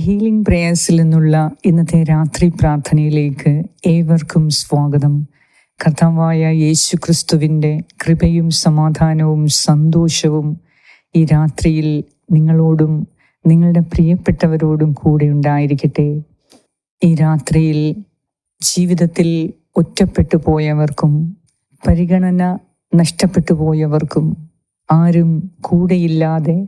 Healing പ്രേയേഴ്സിൽ നിന്നുള്ള ഇന്നത്തെ രാത്രി പ്രാർത്ഥനയിലേക്ക് ഏവർക്കും സ്വാഗതം. കർത്താവായ യേശു ക്രിസ്തുവിന്റെ കൃപയും സമാധാനവും സന്തോഷവും ഈ രാത്രിയിൽ നിങ്ങളോടും നിങ്ങളുടെ പ്രിയപ്പെട്ടവരോടും കൂടെ ഉണ്ടായിരിക്കട്ടെ. ഈ രാത്രിയിൽ ജീവിതത്തിൽ ഒറ്റപ്പെട്ടു പോയവർക്കും പരിഗണന നഷ്ടപ്പെട്ടു പോയവർക്കും ആരും കൂടെയില്ലാതെ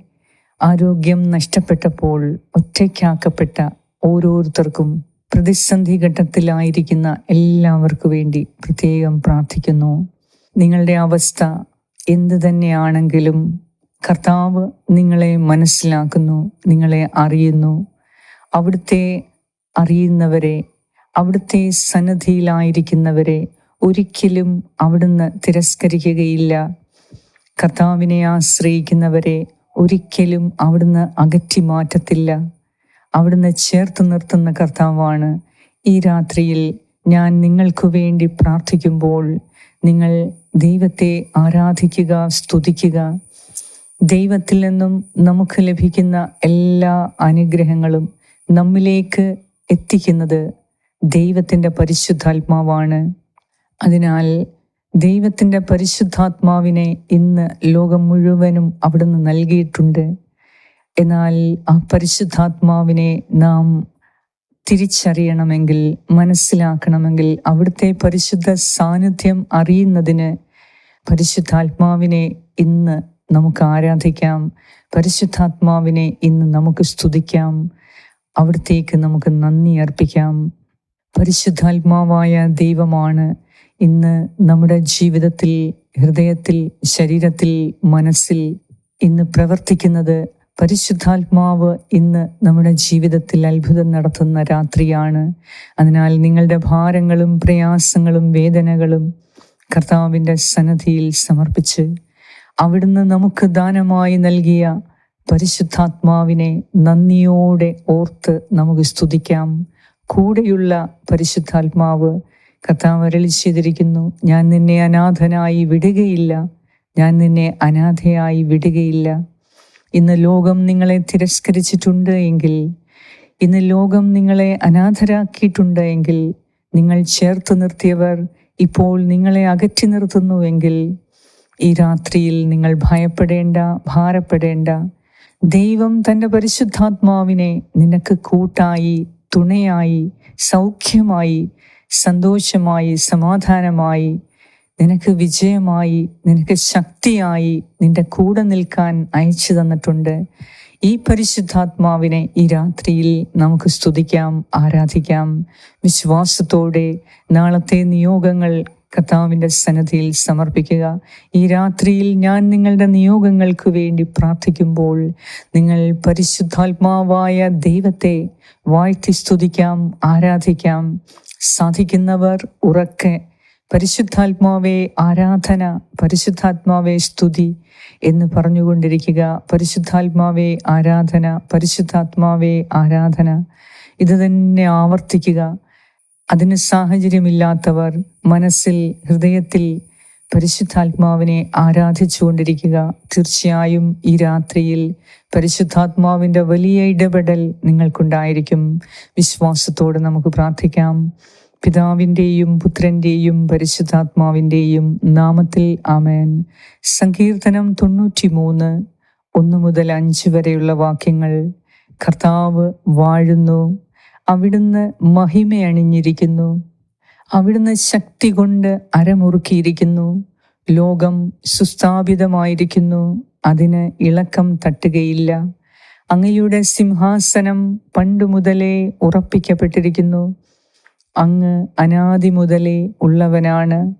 ആരോഗ്യം നഷ്ടപ്പെട്ടപ്പോൾ ഒറ്റയ്ക്കാക്കപ്പെട്ട ഓരോരുത്തർക്കും പ്രതിസന്ധി ഘട്ടത്തിലായിരിക്കുന്ന എല്ലാവർക്കു വേണ്ടി പ്രത്യേകം പ്രാർത്ഥിക്കുന്നു. നിങ്ങളുടെ അവസ്ഥ എന്തു തന്നെയാണെങ്കിലും കർത്താവ് നിങ്ങളെ മനസ്സിലാക്കുന്നു നിങ്ങളെ അറിയുന്നു. അവിടുത്തെ അറിയുന്നവരെ അവിടുത്തെ സന്നദ്ധിയിലായിരിക്കുന്നവരെ ഒരിക്കലും അവിടുന്ന് തിരസ്കരിക്കുകയില്ല. കർത്താവിനെ ആശ്രയിക്കുന്നവരെ ഒരിക്കലും അവിടുന്ന് അകറ്റി മാറ്റത്തില്ല. അവിടുന്ന് ചേർത്ത് നിർത്തുന്ന കർത്താവാണ്. ഈ രാത്രിയിൽ ഞാൻ നിങ്ങൾക്ക് വേണ്ടി പ്രാർത്ഥിക്കുമ്പോൾ നിങ്ങൾ ദൈവത്തെ ആരാധിക്കുക സ്തുതിക്കുക. ദൈവത്തിൽ നിന്നും നമുക്ക് ലഭിക്കുന്ന എല്ലാ അനുഗ്രഹങ്ങളും നമ്മിലേക്ക് എത്തിക്കുന്നത് ദൈവത്തിന്റെ പരിശുദ്ധാത്മാവാണ്. അതിനാൽ ദൈവത്തിന്റെ പരിശുദ്ധാത്മാവിനെ ഇന്ന് ലോകം മുഴുവനും അവിടുന്ന് നൽകിയിട്ടുണ്ട്. എന്നാൽ ആ പരിശുദ്ധാത്മാവിനെ നാം തിരിച്ചറിയണമെങ്കിൽ മനസ്സിലാക്കണമെങ്കിൽ അവിടുത്തെ പരിശുദ്ധ സാന്നിധ്യം അറിയുന്നതിന് പരിശുദ്ധാത്മാവിനെ ഇന്ന് നമുക്ക് ആരാധിക്കാം. പരിശുദ്ധാത്മാവിനെ ഇന്ന് നമുക്ക് സ്തുതിക്കാം. അവിടത്തേക്ക് നമുക്ക് നന്ദി അർപ്പിക്കാം. പരിശുദ്ധാത്മാവായ ദൈവമാണ്. ഇന്ന് നമ്മുടെ ജീവിതത്തിൽ ഹൃദയത്തിൽ ശരീരത്തിൽ മനസ്സിൽ ഇന്ന് പ്രവർത്തിക്കുന്നത് പരിശുദ്ധാത്മാവ് ഇന്ന് നമ്മുടെ ജീവിതത്തിൽ അത്ഭുതം നടത്തുന്ന രാത്രിയാണ്. അതിനാൽ നിങ്ങളുടെ ഭാരങ്ങളും പ്രയാസങ്ങളും വേദനകളും കർത്താവിന്റെ സന്നദ്ധിയിൽ സമർപ്പിച്ച് അവിടുന്ന് നമുക്ക് ദാനമായി നൽകിയ പരിശുദ്ധാത്മാവിനെ നന്ദിയോടെ ഓർത്ത് നമുക്ക് സ്തുതിക്കാം. കൂടെയുള്ള പരിശുദ്ധാത്മാവ് കർത്താവ് ചെയ്തിരിക്കുന്നു. ഞാൻ നിന്നെ അനാഥനായി വിടുകയില്ല. ഞാൻ നിന്നെ അനാഥയായി വിടുകയില്ല. ഇന്ന് ലോകം നിങ്ങളെ തിരസ്കരിച്ചിട്ടുണ്ട് എങ്കിൽ ഇന്ന് ലോകം നിങ്ങളെ അനാഥരാക്കിയിട്ടുണ്ട് എങ്കിൽ നിങ്ങൾ ചേർത്ത് നിർത്തിയവർ ഇപ്പോൾ നിങ്ങളെ അകറ്റി നിർത്തുന്നുവെങ്കിൽ ഈ രാത്രിയിൽ നിങ്ങൾ ഭയപ്പെടേണ്ട ഭാരപ്പെടേണ്ട. ദൈവം തന്റെ പരിശുദ്ധാത്മാവിനെ നിനക്ക് കൂട്ടായി തുണയായി സൗഖ്യമായി സന്തോഷമായി സമാധാനമായി നിനക്ക് വിജയമായി നിനക്ക് ശക്തിയായി നിന്റെ കൂടെ നിൽക്കാൻ അയച്ചു തന്നിട്ടുണ്ട്. ഈ പരിശുദ്ധാത്മാവിനെ ഈ രാത്രിയിൽ നമുക്ക് സ്തുതിക്കാം ആരാധിക്കാം. വിശ്വാസത്തോടെ നാളത്തെ നിയോഗങ്ങൾ കർത്താവിന്റെ സന്നദ്ധിയിൽ സമർപ്പിക്കുക. ഈ രാത്രിയിൽ ഞാൻ നിങ്ങളുടെ നിയോഗങ്ങൾക്ക് വേണ്ടി പ്രാർത്ഥിക്കുമ്പോൾ നിങ്ങൾ പരിശുദ്ധാത്മാവായ ദൈവത്തെ വാഴ്ത്തി സ്തുതിക്കാം ആരാധിക്കാം. സാധിക്കുന്നവർ ഉറക്കെ പരിശുദ്ധാത്മാവേ ആരാധന പരിശുദ്ധാത്മാവേ സ്തുതി എന്ന് പറഞ്ഞുകൊണ്ടിരിക്കുക. പരിശുദ്ധാത്മാവേ ആരാധന പരിശുദ്ധാത്മാവേ ആരാധന. ഇത് തന്നെ ആവർത്തിക്കുക. അതിന് സാഹചര്യമില്ലാത്തവർ മനസ്സിൽ ഹൃദയത്തിൽ പരിശുദ്ധാത്മാവിനെ ആരാധിച്ചുകൊണ്ടിരിക്കുക. തീർച്ചയായും ഈ രാത്രിയിൽ പരിശുദ്ധാത്മാവിന്റെ വലിയ ഇടപെടൽ നിങ്ങൾക്കുണ്ടായിരിക്കും. വിശ്വാസത്തോടെ നമുക്ക് പ്രാർത്ഥിക്കാം. പിതാവിന്റെയും പുത്രന്റെയും പരിശുദ്ധാത്മാവിന്റെയും നാമത്തിൽ ആമേൻ. സങ്കീർത്തനം തൊണ്ണൂറ്റി മൂന്ന് ഒന്ന് മുതൽ അഞ്ച് വരെയുള്ള വാക്യങ്ങൾ. കർത്താവ് വാഴുന്നു. അവിടുന്ന് മഹിമയണിഞ്ഞിരിക്കുന്നു. അവിടുന്ന് ശക്തി കൊണ്ട് അരമുറുക്കിയിരിക്കുന്നു. ലോകം സുസ്ഥാപിതമായിരിക്കുന്നു. അതിന് ഇളക്കം തട്ടുകയില്ല. അങ്ങയുടെ സിംഹാസനം പണ്ടു മുതലേ ഉറപ്പിക്കപ്പെട്ടിരിക്കുന്നു. അങ്ങ് അനാദി മുതലേ ഉള്ളവനാണ്.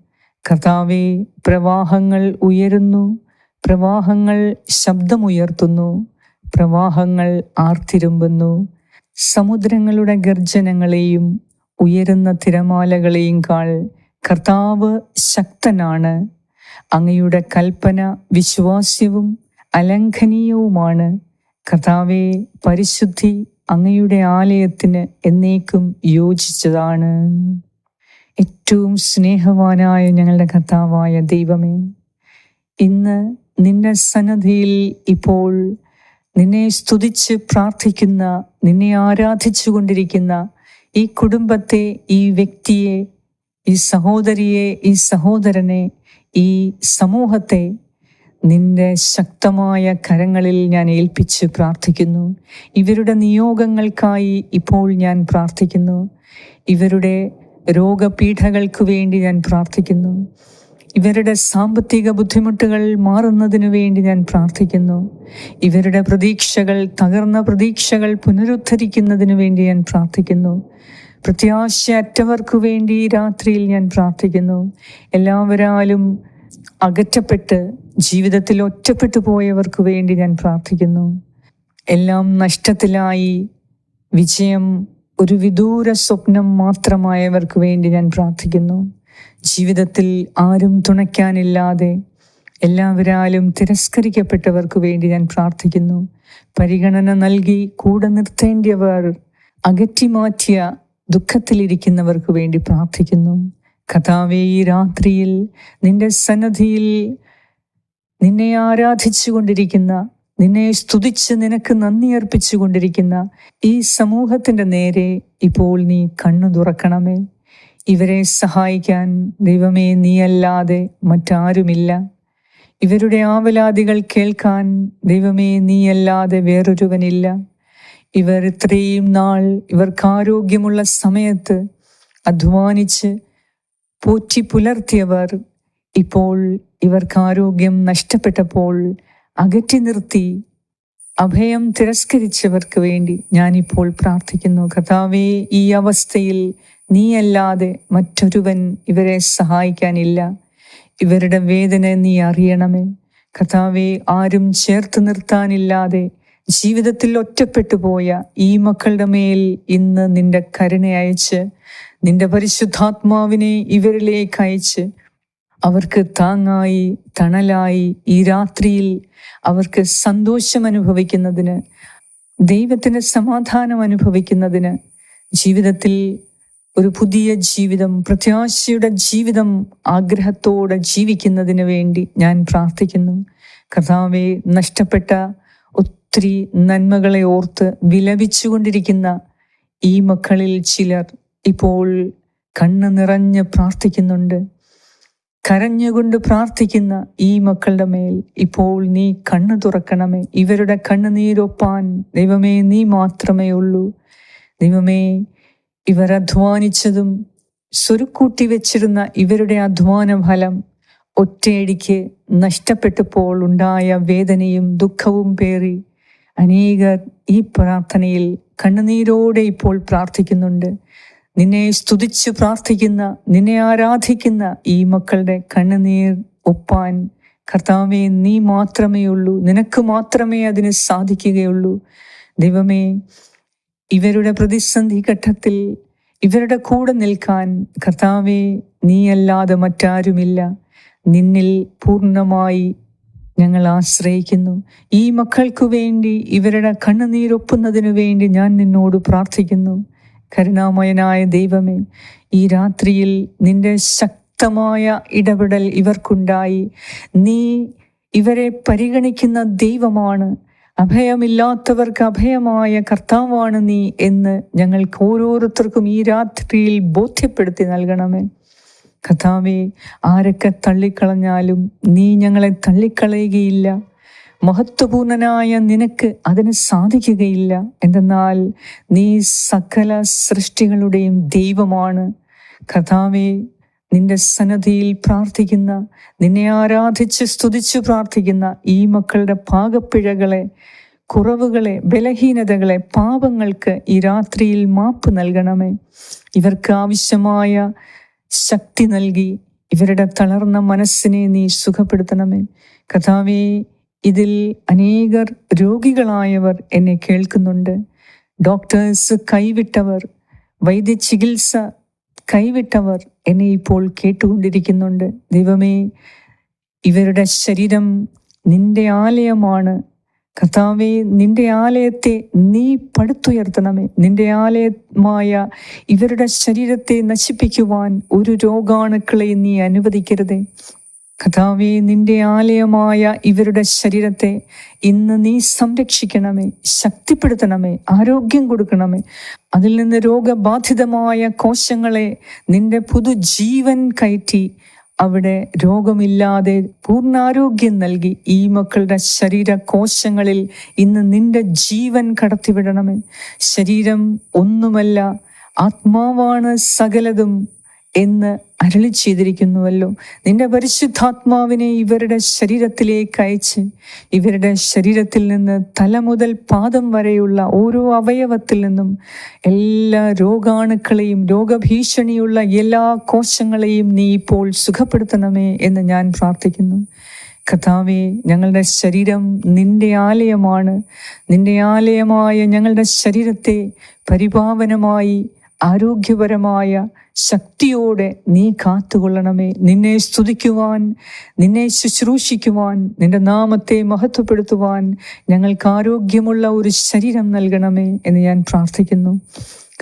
കർത്താവെ പ്രവാഹങ്ങൾ ഉയരുന്നു. പ്രവാഹങ്ങൾ ശബ്ദമുയർത്തുന്നു. പ്രവാഹങ്ങൾ ആർത്തിരുമ്പുന്നു. സമുദ്രങ്ങളുടെ ഗർജനങ്ങളെയും ഉയരുന്ന തിരമാലകളെയും കാൾ കർത്താവ് ശക്തനാണ്. അങ്ങയുടെ കൽപ്പന വിശ്വാസ്യവും അലംഘനീയവുമാണ്. കർത്താവെ പരിശുദ്ധി അങ്ങയുടെ ആലയത്തിന് എന്നേക്കും യോജിച്ചതാണ്. ഏറ്റവും സ്നേഹവാനായ ഞങ്ങളുടെ കർത്താവായ ദൈവമേ ഇന്ന് നിന്റെ സന്നദ്ധിയിൽ ഇപ്പോൾ നിന്നെ സ്തുതിച്ച് പ്രാർത്ഥിക്കുന്ന നിന്നെ ആരാധിച്ചു കൊണ്ടിരിക്കുന്ന ഈ കുടുംബത്തെ ഈ വ്യക്തിയെ ഈ സഹോദരിയെ ഈ സഹോദരനെ ഈ സമൂഹത്തെ നിന്റെ ശക്തമായ കരങ്ങളിൽ ഞാൻ ഏൽപ്പിച്ച് പ്രാർത്ഥിക്കുന്നു. ഇവരുടെ നിയോഗങ്ങൾക്കായി ഇപ്പോൾ ഞാൻ പ്രാർത്ഥിക്കുന്നു. ഇവരുടെ രോഗപീഠകൾക്ക് വേണ്ടി ഞാൻ പ്രാർത്ഥിക്കുന്നു. ഇവരുടെ സാമ്പത്തിക ബുദ്ധിമുട്ടുകൾ മാറുന്നതിനു വേണ്ടി ഞാൻ പ്രാർത്ഥിക്കുന്നു. ഇവരുടെ പ്രതീക്ഷകൾ തകർന്ന പ്രതീക്ഷകൾ പുനരുദ്ധരിക്കുന്നതിനു വേണ്ടി ഞാൻ പ്രാർത്ഥിക്കുന്നു. പ്രത്യാശയറ്റവർക്കു വേണ്ടി രാത്രിയിൽ ഞാൻ പ്രാർത്ഥിക്കുന്നു. എല്ലാവരാലും അകറ്റപ്പെട്ട് ജീവിതത്തിൽ ഒറ്റപ്പെട്ടു പോയവർക്ക് വേണ്ടി ഞാൻ പ്രാർത്ഥിക്കുന്നു. എല്ലാം നഷ്ടത്തിലായി വിജയം ഒരു വിദൂര സ്വപ്നം മാത്രമായവർക്ക് വേണ്ടി ഞാൻ പ്രാർത്ഥിക്കുന്നു. ജീവിതത്തിൽ ആരും തുണയ്ക്കാനില്ലാതെ എല്ലാവരാലും തിരസ്കരിക്കപ്പെട്ടവർക്ക് വേണ്ടി ഞാൻ പ്രാർത്ഥിക്കുന്നു. പരിഗണന നൽകി കൂടെ നിർത്തേണ്ടിയവർ അകറ്റി മാറ്റിയ ദുഃഖത്തിലിരിക്കുന്നവർക്ക് വേണ്ടി പ്രാർത്ഥിക്കുന്നു. കഥാവേ ഈ രാത്രിയിൽ നിന്റെ സന്നദ്ധിയിൽ നിന്നെ ആരാധിച്ചു കൊണ്ടിരിക്കുന്ന നിന്നെ സ്തുതിച്ച് നിനക്ക് നന്ദി അർപ്പിച്ചു കൊണ്ടിരിക്കുന്ന ഈ സമൂഹത്തിന്റെ നേരെ ഇപ്പോൾ നീ കണ്ണു തുറക്കണമേ. ഇവരെ സഹായിക്കാൻ ദൈവമേ നീയല്ലാതെ മറ്റാരുമില്ല. ഇവരുടെ ആവലാദികൾ കേൾക്കാൻ ദൈവമേ നീയല്ലാതെ വേറൊരുവനില്ല. ഇവർ ഇത്രയും നാൾ ഇവർക്ക് ആരോഗ്യമുള്ള സമയത്ത് അധ്വാനിച്ച് പോറ്റി പുലർത്തിയവർ ഇപ്പോൾ ഇവർക്ക് ആരോഗ്യം നഷ്ടപ്പെട്ടപ്പോൾ അകറ്റി നിർത്തി അഭയം തിരസ്കരിച്ചവർക്ക് വേണ്ടി ഞാനിപ്പോൾ പ്രാർത്ഥിക്കുന്നു. കഥാവേ ഈ അവസ്ഥയിൽ നീയല്ലാതെ മറ്റൊരുവൻ ഇവരെ സഹായിക്കാനില്ല. ഇവരുടെ വേദന നീ അറിയണമേ. കഥാവെ ആരും ചേർത്ത് നിർത്താനില്ലാതെ ജീവിതത്തിൽ ഒറ്റപ്പെട്ടു പോയ ഈ മക്കളുടെ മേൽ ഇന്ന് നിന്റെ കരുണ അയച്ച് നിന്റെ പരിശുദ്ധാത്മാവിനെ ഇവരിലേക്ക് അയച്ച് അവർക്ക് താങ്ങായി തണലായി ഈ രാത്രിയിൽ അവർക്ക് സന്തോഷം അനുഭവിക്കുന്നതിന് ദൈവത്തിന് സമാധാനം അനുഭവിക്കുന്നതിന് ജീവിതത്തിൽ ഒരു പുതിയ ജീവിതം പ്രത്യാശയുടെ ജീവിതം ആഗ്രഹത്തോടെ ജീവിക്കുന്നതിന് വേണ്ടി ഞാൻ പ്രാർത്ഥിക്കുന്നു. കർത്താവെ നഷ്ടപ്പെട്ട ഒത്തിരി നന്മകളെ ഓർത്ത് വിലപിച്ചുകൊണ്ടിരിക്കുന്ന ഈ മക്കളിൽ ചിലർ ഇപ്പോൾ കണ്ണ് നിറഞ്ഞ് പ്രാർത്ഥിക്കുന്നുണ്ട്. കരഞ്ഞുകൊണ്ട് പ്രാർത്ഥിക്കുന്ന ഈ മക്കളുടെ മേൽ ഇപ്പോൾ നീ കണ്ണു തുറക്കണമേ. ഇവരുടെ കണ്ണുനീരൊപ്പാൻ ദൈവമേ നീ മാത്രമേ ഉള്ളൂ. ദൈവമേ ഇവർ അധ്വാനിച്ചതും സ്വരുക്കൂട്ടി വെച്ചിരുന്ന ഇവരുടെ അധ്വാന ഫലം ഒറ്റയടിക്ക് നഷ്ടപ്പെട്ടപ്പോൾ ഉണ്ടായ വേദനയും ദുഃഖവും പേറി അനേകർ ഈ പ്രാർത്ഥനയിൽ കണ്ണുനീരോടെ ഇപ്പോൾ പ്രാർത്ഥിക്കുന്നുണ്ട്. നിന്നെ സ്തുതിച്ച് പ്രാർത്ഥിക്കുന്ന നിന്നെ ആരാധിക്കുന്ന ഈ മക്കളുടെ കണ്ണുനീർ ഒപ്പാൻ കർത്താവെ നീ മാത്രമേ ഉള്ളൂ നിനക്ക് മാത്രമേ അതിന് സാധിക്കുകയുള്ളൂ. ദൈവമേ ഇവരുടെ പ്രതിസന്ധി ഘട്ടത്തിൽ ഇവരുടെ കൂടെ നിൽക്കാൻ കർത്താവെ നീയല്ലാതെ മറ്റാരുമില്ല. നിന്നിൽ പൂർണമായി ഞങ്ങൾ ആശ്രയിക്കുന്നു. ഈ മക്കൾക്കു വേണ്ടി ഇവരുടെ കണ്ണുനീരൊപ്പുന്നതിനു വേണ്ടി ഞാൻ നിന്നോട് പ്രാർത്ഥിക്കുന്നു. കരുണാമയനായ ദൈവമേ ഈ രാത്രിയിൽ നിന്റെ ശക്തമായ ഇടപെടൽ ഇവർക്കുണ്ടായി. നീ ഇവരെ പരിഗണിക്കുന്ന ദൈവമാണ്. അഭയമില്ലാത്തവർക്ക് അഭയമായ കർത്താവാണ് നീ എന്ന് ഞങ്ങൾക്ക് ഓരോരുത്തർക്കും ഈ രാത്രിയിൽ ബോധ്യപ്പെടുത്തി നൽകണമേ. കഥാവെ ആരൊക്കെ തള്ളിക്കളഞ്ഞാലും നീ ഞങ്ങളെ തള്ളിക്കളയുകയില്ല. മഹത്വപൂർണനായ നിനക്ക് അതിന് സാധിക്കുകയില്ല. എന്തെന്നാൽ നീ സകല സൃഷ്ടികളുടെയും ദൈവമാണ്. കഥാവെ നിന്റെ സന്നദ്ധിയിൽ പ്രാർത്ഥിക്കുന്ന നിന്നെ ആരാധിച്ച് സ്തുതിച്ച് പ്രാർത്ഥിക്കുന്ന ഈ മക്കളുടെ പാകപ്പിഴകളെ കുറവുകളെ ബലഹീനതകളെ പാപങ്ങൾക്ക് ഈ രാത്രിയിൽ മാപ്പ് നൽകണമേ. ഇവർക്ക് ആവശ്യമായ ശക്തി നൽകി ഇവരുടെ തളർന്ന മനസ്സിനെ നീ സുഖപ്പെടുത്തണമേ. കഥാവേ ഇതിൽ അനേകർ രോഗികളായവർ എന്നെ കേൾക്കുന്നുണ്ട്. ഡോക്ടേഴ്സ് കൈവിട്ടവർ വൈദ്യ ചികിത്സ കൈവിട്ടവർ എന്നെ ഇപ്പോൾ കേട്ടുകൊണ്ടിരിക്കുന്നുണ്ട്. ദൈവമേ ഇവരുടെ ശരീരം നിന്റെ ആലയമാണ്. കർത്താവെ നിന്റെ ആലയത്തെ നീ പടുത്തുയർത്തണമേ. നിന്റെ ആലയമായ ഇവരുടെ ശരീരത്തെ നശിപ്പിക്കുവാൻ ഒരു രോഗാണുക്കളെ നീ അനുവദിക്കരുതേ. കഥാവേ നിന്റെ ആലയമായ ഇവരുടെ ശരീരത്തെ ഇന്ന് നീ സംരക്ഷിക്കണമേ ശക്തിപ്പെടുത്തണമേ ആരോഗ്യം കൊടുക്കണമേ. അതിൽ നിന്ന് രോഗബാധിതമായ കോശങ്ങളെ നിന്റെ പുതുജീവൻ കയറ്റി അവിടെ രോഗമില്ലാതെ പൂർണാരോഗ്യം നൽകി ഈ മക്കളുടെ ശരീര കോശങ്ങളിൽ ഇന്ന് നിന്റെ ജീവൻ കടത്തിവിടണമേ. ശരീരം ഒന്നുമല്ല ആത്മാവാണ് സകലതും. എന്ന് അരളി ചെയ്തിരിക്കുന്നുവല്ലോ. നിന്റെ പരിശുദ്ധാത്മാവിനെ ഇവരുടെ ശരീരത്തിലേക്ക് അയച്ച് ഇവരുടെ ശരീരത്തിൽ നിന്ന് തല മുതൽ പാദം വരെയുള്ള ഓരോ അവയവത്തിൽ നിന്നും എല്ലാ രോഗാണുക്കളെയും രോഗഭീഷണിയുള്ള എല്ലാ കോശങ്ങളെയും നീ ഇപ്പോൾ സുഖപ്പെടുത്തണമേ എന്ന് ഞാൻ പ്രാർത്ഥിക്കുന്നു. കഥാവെ ഞങ്ങളുടെ ശരീരം നിന്റെ ആലയമാണ്. നിന്റെ ആലയമായ ഞങ്ങളുടെ ശരീരത്തെ പരിപാവനമായി ആരോഗ്യപരമായ ശക്തിയോടെ നീ കാത്തുകൊള്ളണമേ. നിന്നെ സ്തുതിക്കുവാൻ നിന്നെ ശുശ്രൂഷിക്കുവാൻ നിന്റെ നാമത്തെ മഹത്വപ്പെടുത്തുവാൻ ഞങ്ങൾക്ക് ആരോഗ്യമുള്ള ഒരു ശരീരം നൽകണമേ എന്ന് ഞാൻ പ്രാർത്ഥിക്കുന്നു.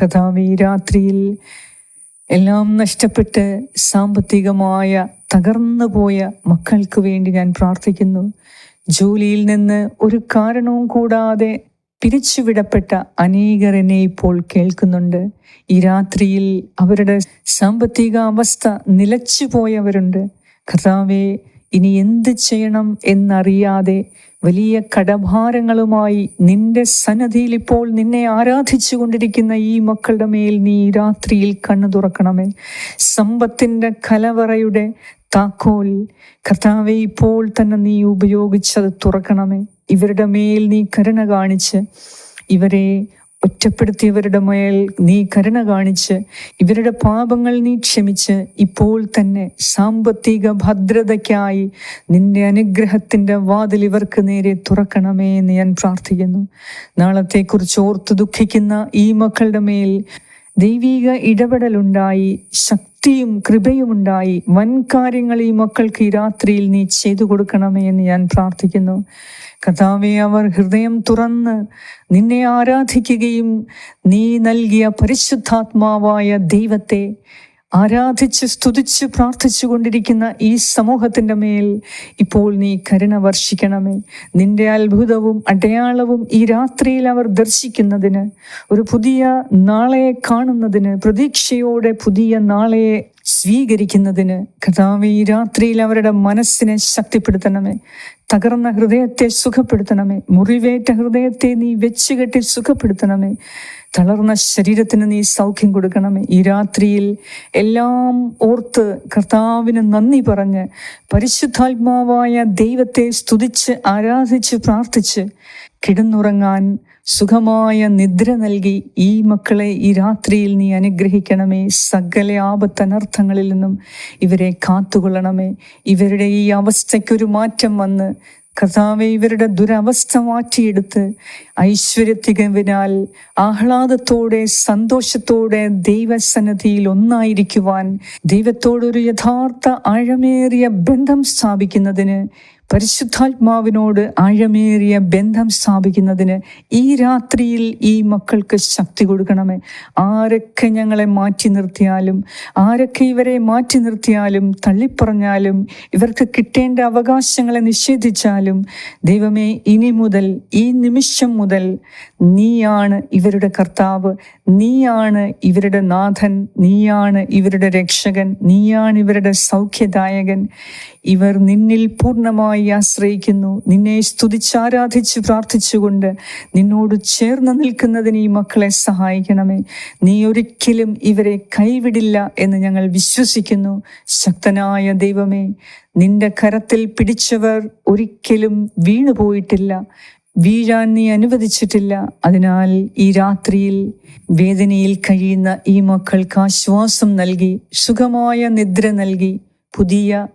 കഥാവി രാത്രിയിൽ എല്ലാം നഷ്ടപ്പെട്ട് സാമ്പത്തികമായ തകർന്നു പോയ മക്കൾക്ക് വേണ്ടി ഞാൻ പ്രാർത്ഥിക്കുന്നു. ജോലിയിൽ നിന്ന് ഒരു കാരണവും കൂടാതെ പിരിച്ചുവിടപ്പെട്ട അനേകർ എന്നെ ഇപ്പോൾ കേൾക്കുന്നുണ്ട്. ഈ രാത്രിയിൽ അവരുടെ സാമ്പത്തിക അവസ്ഥ നിലച്ചു പോയവരുണ്ട് കർത്താവെ ഇനി എന്ത് ചെയ്യണം എന്നറിയാതെ വലിയ കടഭാരങ്ങളുമായി നിന്റെ സന്നദ്ധിയിൽ ഇപ്പോൾ നിന്നെ ആരാധിച്ചു കൊണ്ടിരിക്കുന്ന ഈ മക്കളുടെ മേൽ നീ രാത്രിയിൽ കണ്ണു തുറക്കണമേ. സമ്പത്തിന്റെ കലവറയുടെ താക്കോൽ കർത്താവെ ഇപ്പോൾ തന്നെ നീ ഉപയോഗിച്ചത് തുറക്കണമേ. ഇവരുടെ മേൽ നീ കരുണ കാണിച്ച് ഇവരെ ഒറ്റപ്പെടുത്തിയവരുടെ മേൽ നീ കരുണ കാണിച്ച് ഇവരുടെ പാപങ്ങൾ നീ ക്ഷമിച്ച് ഇപ്പോൾ തന്നെ സാമ്പത്തിക ഭദ്രതയ്ക്കായി നിന്റെ അനുഗ്രഹത്തിന്റെ വാതിൽ ഇവർക്ക് നേരെ തുറക്കണമേ എന്ന് ഞാൻ പ്രാർത്ഥിക്കുന്നു. നാളത്തെക്കുറിച്ച് ഓർത്ത് ദുഃഖിക്കുന്ന ഈ മക്കളുടെ മേൽ ദൈവീക ഇടപെടലുണ്ടായി ശക്തിയും കൃപയുമുണ്ടായി വൻ കാര്യങ്ങൾ ഈ മക്കൾക്ക് ഈ രാത്രിയിൽ നീ ചെയ്തു കൊടുക്കണമേ എന്ന് ഞാൻ പ്രാർത്ഥിക്കുന്നു. കഥാവെ അവർ ഹൃദയം തുറന്ന് നിന്നെ ആരാധിക്കുകയും നീ നൽകിയ പരിശുദ്ധാത്മാവായ ദൈവത്തെ ആരാധിച്ച് സ്തുതിച്ച് പ്രാർത്ഥിച്ചു കൊണ്ടിരിക്കുന്ന ഈ സമൂഹത്തിന്റെ മേൽ ഇപ്പോൾ നീ കരുണ വർഷിക്കണമേ. നിന്റെ അത്ഭുതവും അടയാളവും ഈ രാത്രിയിൽ അവർ ദർശിക്കുന്നതിന് ഒരു പുതിയ നാളെ കാണുന്നതിന് പ്രതീക്ഷയോടെ പുതിയ നാളെയെ സ്വീകരിക്കുന്നതിന് കഥാവ് ഈ രാത്രിയിൽ അവരുടെ മനസ്സിനെ ശക്തിപ്പെടുത്തണമേ. തകർന്ന ഹൃദയത്തെ സുഖപ്പെടുത്തണമേ. മുറിവേറ്റ ഹൃദയത്തെ നീ വെച്ചുകെട്ടി സുഖപ്പെടുത്തണമേ. തളർന്ന ശരീരത്തിന് നീ സൗഖ്യം കൊടുക്കണമേ. ഈ രാത്രിയിൽ എല്ലാം ഓർത്ത് കർത്താവിന് നന്ദി പറഞ്ഞ് പരിശുദ്ധാത്മാവായ ദൈവത്തെ സ്തുതിച്ച് ആരാധിച്ച് പ്രാർത്ഥിച്ച് കിടന്നുറങ്ങാൻ സുഖമായ നിദ്ര നൽകി ഈ മക്കളെ ഈ രാത്രിയിൽ നീ അനുഗ്രഹിക്കണമേ. സകല ആപത്തനർത്ഥങ്ങളിൽ നിന്നും ഇവരെ കാത്തുകൊള്ളണമേ. ഇവരുടെ ഈ അവസ്ഥയ്ക്കൊരു മാറ്റം വന്ന് കഥാവെ ഇവരുടെ ദുരവസ്ഥ മാറ്റിയെടുത്ത് ഐശ്വര്യത്തികവിനാൽ ആഹ്ലാദത്തോടെ സന്തോഷത്തോടെ ദൈവസന്നദ്ധിയിൽ ഒന്നായിരിക്കുവാൻ ദൈവത്തോടൊരു യഥാർത്ഥ ആഴമേറിയ ബന്ധം സ്ഥാപിക്കുന്നതിന് പരിശുദ്ധാത്മാവിനോട് ആഴമേറിയ ബന്ധം സ്ഥാപിക്കുന്നതിന് ഈ രാത്രിയിൽ ഈ മക്കൾക്ക് ശക്തി കൊടുക്കണമേ. ആരൊക്കെ ഞങ്ങളെ മാറ്റി നിർത്തിയാലും ആരൊക്കെ ഇവരെ മാറ്റി നിർത്തിയാലും തള്ളിപ്പറഞ്ഞാലും ഇവർക്ക് കിട്ടേണ്ട അവകാശങ്ങളെ നിഷേധിച്ചാലും ദൈവമേ ഇനി മുതൽ ഈ നിമിഷം മുതൽ നീയാണ് ഇവരുടെ കർത്താവ് നീയാണ് ഇവരുടെ നാഥൻ നീയാണ് ഇവരുടെ രക്ഷകൻ നീയാണ് ഇവരുടെ സൗഖ്യദായകൻ. ഇവർ നിന്നിൽ പൂർണമായി ആശ്രയിക്കുന്നു നിന്നെ സ്തുതിച്ചാരാധിച്ച് പ്രാർത്ഥിച്ചുകൊണ്ട് നിന്നോട് ചേർന്ന് നിൽക്കുന്നതിന് ഈ മക്കളെ സഹായിക്കണമേ. നീ ഒരിക്കലും ഇവരെ കൈവിടില്ല എന്ന് ഞങ്ങൾ വിശ്വസിക്കുന്നു. ശക്തനായ ദൈവമേ നിന്റെ കരത്തിൽ പിടിച്ചവർ ഒരിക്കലും വീണുപോയിട്ടില്ല. വീഴാൻ നീ അനുവദിച്ചിട്ടില്ല. അതിനാൽ ഈ രാത്രിയിൽ വേദനയിൽ കഴിയുന്ന ഈ മക്കൾക്ക് ആശ്വാസം നൽകി സുഖമായ നിദ്ര നൽകി പുതിയ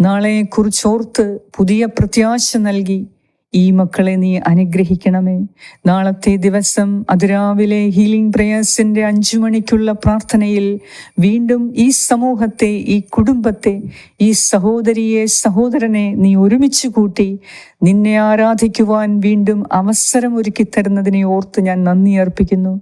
നാളെക്കുറിച്ചോർത്ത് പുതിയ പ്രത്യാശ നൽകി ഈ മക്കളെ നീ അനുഗ്രഹിക്കണമേ. നാളത്തെ ദിവസം അതിരാവിലെ ഹീലിംഗ് പ്രേയേഴ്സിന്റെ അഞ്ചു മണിക്കുള്ള പ്രാർത്ഥനയിൽ വീണ്ടും ഈ സമൂഹത്തെ ഈ കുടുംബത്തെ ഈ സഹോദരിയെ സഹോദരനെ നീ ഒരുമിച്ച് കൂട്ടി നിന്നെ ആരാധിക്കുവാൻ വീണ്ടും അവസരം ഒരുക്കി തരുന്നതിനെ ഓർത്ത് ഞാൻ നന്ദി അർപ്പിക്കുന്നു.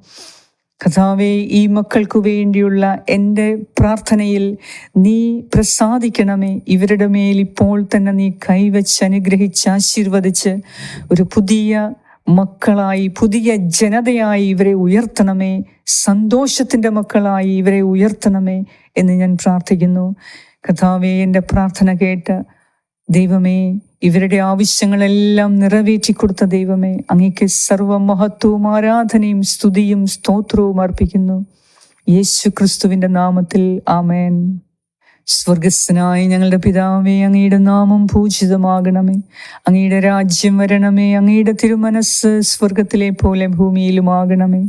കഥാവെ ഈ മക്കൾക്കു വേണ്ടിയുള്ള എന്റെ പ്രാർത്ഥനയിൽ നീ പ്രസാദിക്കണമേ. ഇവരുടെ മേൽ ഇപ്പോൾ തന്നെ നീ കൈവച്ച് അനുഗ്രഹിച്ച് ആശീർവദിച്ച് ഒരു പുതിയ മക്കളായി പുതിയ ജനതയായി ഇവരെ ഉയർത്തണമേ. സന്തോഷത്തിന്റെ മക്കളായി ഇവരെ ഉയർത്തണമേ എന്ന് ഞാൻ പ്രാർത്ഥിക്കുന്നു. കഥാവെ എന്റെ പ്രാർത്ഥന കേട്ട് ദൈവമേ ഇവരുടെ ആവശ്യങ്ങളെല്ലാം നിറവേറ്റി കൊടുത്ത ദൈവമേ അങ്ങേക്ക് സർവ മഹത്വവും ആരാധനയും സ്തുതിയും സ്തോത്രവും അർപ്പിക്കുന്നു. യേശു ക്രിസ്തുവിന്റെ നാമത്തിൽ ആമേൻ. സ്വർഗസ്സനായ ഞങ്ങളുടെ പിതാവേ അങ്ങയുടെ നാമം പൂജിതമാകണമേ. അങ്ങയുടെ രാജ്യം വരണമേ അങ്ങയുടെ തിരുമനസ് സ്വർഗത്തിലെ പോലെ ഭൂമിയിലുമാകണമേ.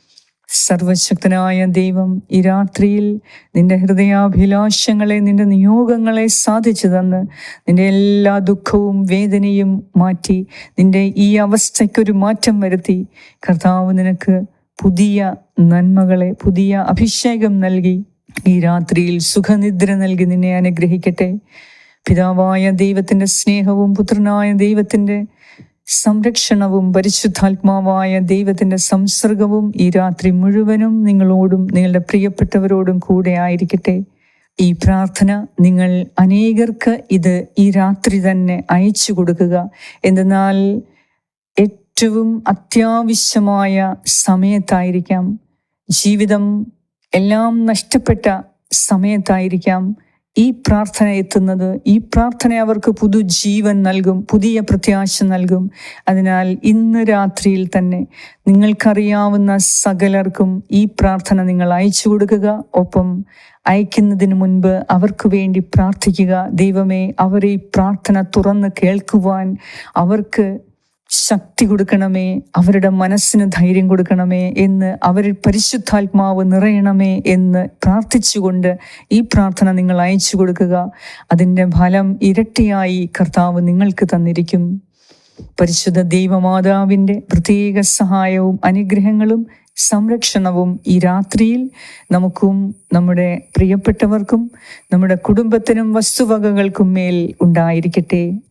സർവശക്തനായ ദൈവം ഈ രാത്രിയിൽ നിന്റെ ഹൃദയാഭിലാഷങ്ങളെ നിന്റെ നിയോഗങ്ങളെ സാധിച്ചു തന്ന് നിന്റെ എല്ലാ ദുഃഖവും വേദനയും മാറ്റി നിന്റെ ഈ അവസ്ഥയ്ക്കൊരു മാറ്റം വരുത്തി. കർത്താവ് നിനക്ക് പുതിയ നന്മകളെ പുതിയ അഭിഷേകം നൽകി. ഈ രാത്രിയിൽ സുഖനിദ്ര നൽകി നിന്നെ അനുഗ്രഹിക്കട്ടെ. പിതാവായ ദൈവത്തിന്റെ സ്നേഹവും പുത്രനായ ദൈവത്തിന്റെ സംരക്ഷണവും പരിശുദ്ധാത്മാവായ ദൈവത്തിന്റെ സംസർഗവും ഈ രാത്രി മുഴുവനും നിങ്ങളോടും നിങ്ങളുടെ പ്രിയപ്പെട്ടവരോടും കൂടെ ആയിരിക്കട്ടെ. ഈ പ്രാർത്ഥന നിങ്ങൾ അനേകർക്ക് ഇത് ഈ രാത്രി തന്നെ അയച്ചു കൊടുക്കുക. എന്തെന്നാൽ ഏറ്റവും അത്യാവശ്യമായ സമയത്തായിരിക്കാം. ജീവിതം എല്ലാം നഷ്ടപ്പെട്ട സമയത്തായിരിക്കാം. ഈ പ്രാർത്ഥന എത്തുന്നത് ഈ പ്രാർത്ഥന അവർക്ക് പുതുജീവൻ നൽകും പുതിയ പ്രത്യാശ നൽകും. അതിനാൽ ഇന്ന് രാത്രിയിൽ തന്നെ നിങ്ങൾക്കറിയാവുന്ന സകലർക്കും ഈ പ്രാർത്ഥന നിങ്ങൾ അയച്ചു കൊടുക്കുക. ഒപ്പം അയക്കുന്നതിന് മുൻപ് അവർക്ക് വേണ്ടി പ്രാർത്ഥിക്കുക. ദൈവമേ അവരെ പ്രാർത്ഥന തുറന്ന് കേൾക്കുവാൻ അവർക്ക് ശക്തി കൊടുക്കണമേ അവരുടെ മനസ്സിന് ധൈര്യം കൊടുക്കണമേ എന്ന് അവരിൽ പരിശുദ്ധാത്മാവ് നിറയണമേ എന്ന് പ്രാർത്ഥിച്ചുകൊണ്ട് ഈ പ്രാർത്ഥന നിങ്ങൾ അയച്ചു കൊടുക്കുക. അതിന്റെ ഫലം ഇരട്ടിയായി കർത്താവ് നിങ്ങൾക്ക് തന്നിരിക്കും. പരിശുദ്ധ ദൈവമാതാവിന്റെ പ്രത്യേക സഹായവും അനുഗ്രഹങ്ങളും സംരക്ഷണവും ഈ രാത്രിയിൽ നമുക്കും നമ്മുടെ പ്രിയപ്പെട്ടവർക്കും നമ്മുടെ കുടുംബത്തിനും വസ്തുവകകൾക്കും മേൽ ഉണ്ടായിരിക്കട്ടെ.